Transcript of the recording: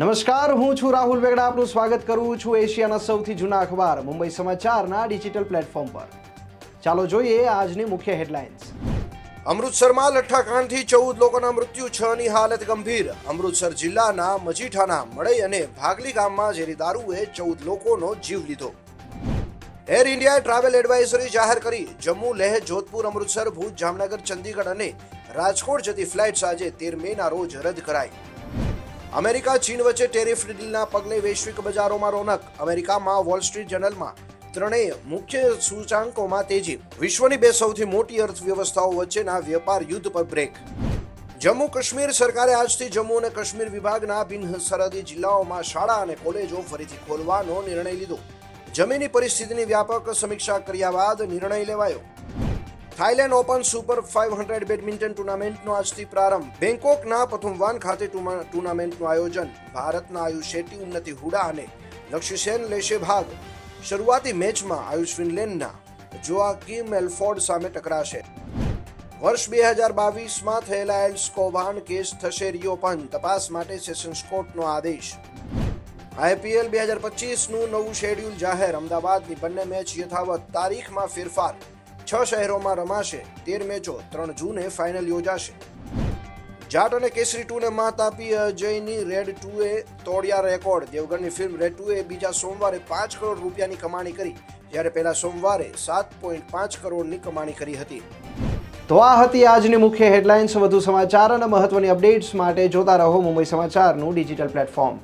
નમસ્કાર, હું છું રાહુલ વેગડા, આપનું સ્વાગત કરું છું એશિયાના સૌથી જૂના અખબાર, મુંબઈ સમાચારના ડિજિટલ પ્લેટફોર્મ પર. ચાલો જોઈએ આજની મુખ્ય હેડલાઇન્સ. અમૃતસરમાં લઠ્ઠાકાંડથી ચૌદ લોકોના મૃત્યુ છ ની હાલત ગંભીર. અમૃતસર જિલ્લાના મજીઠાના મળઈ અને ભાગલી ગામમાં ઝેરી દારૂએ ચૌદ લોકોનો જીવ લીધો. એર ઇન્ડિયાએ ટ્રાવેલ એડવાઇઝરી જાહેર કરી, જમ્મુ, લેહ, જોધપુર, અમૃતસર, ભુજ, જામનગર, ચંદીગઢ અને રાજકોટ જતી ફ્લાઇટ્સ આજે તેર મેના રોજ રદ કરાઈ. અમેરિકા, ચીન વચ્ચે ટેરિફ ડીલના પગલે વૈશ્વિક બજારોમાં રોનક. અમેરિકામાં વોલ સ્ટ્રીટ જર્નલમાં ત્રણેય મુખ્ય સૂચાંકોમાં તેજી. વિશ્વની બે સૌથી મોટી અર્થવ્યવસ્થાઓ વચ્ચેના વેપાર યુદ્ધ પર બ્રેક. જમ્મુ કાશ્મીર સરકારે આજથી જમ્મુ અને કાશ્મીર વિભાગના બિન સરહદી જિલ્લાઓમાં શાળા અને કોલેજો ફરીથી ખોલવાનો નિર્ણય લીધો. જમીની પરિસ્થિતિની વ્યાપક સમીક્ષા કર્યા બાદ નિર્ણય લેવાયો. Thailand open super five hundred badminton ટુર્નામેન્ટનો આજથી પ્રારંભ. બેંકોકના પ્રથમવાન ખાતે ટુર્મા- ટુર્નામેન્ટનું આયોજન. ભારતના આયુષ શેટ્ટી, ઉન્નતિ હુડા અને લક્ષ્યસેન લેશે ભાગ. શરૂઆતી મેચમાં આયુષ ફિનલેન્ડના જોઆકિમ એલ્ફોર્ડ સામે ટકરાશે. વર્ષ બે હજાર બાવીસમાં થયેલા એલ્સ કેસ થશે રિઓપન તપાસ માટે સેશન્સ કોર્ટનો આદેશ. આઈપીએલ બે હજાર પચીસનું નવું શેડ્યુલ જાહેર. અમદાવાદની બંને મેચ યથાવત. તારીખમાં ફેરફાર. છ શહેરોમાં રમાશે, તેર મેચો, ત્રણ જૂને ફાઇનલ યોજાશે. જાટ અને કેસરી ટુ ને માત આપી અજયની રેડ ટુ એ તોડ્યા રેકોર્ડ. દેવગણની ફિલ્મ રેડ ટુ એ બીજા સોમવારે પાંચ કરોડ રૂપિયાની કમાણી કરી, જ્યારે પહેલા સોમવારે સાત પોઈન્ટ પાંચ કરોડની કમાણી કરી હતી. તો આ હતી આજની મુખ્ય હેડલાઇન્સ વધુ સમાચાર અને મહત્વની અપડેટ્સ માટે જોતા રહો મુંબઈ સમાચારનું ડિજિટલ પ્લેટફોર્મ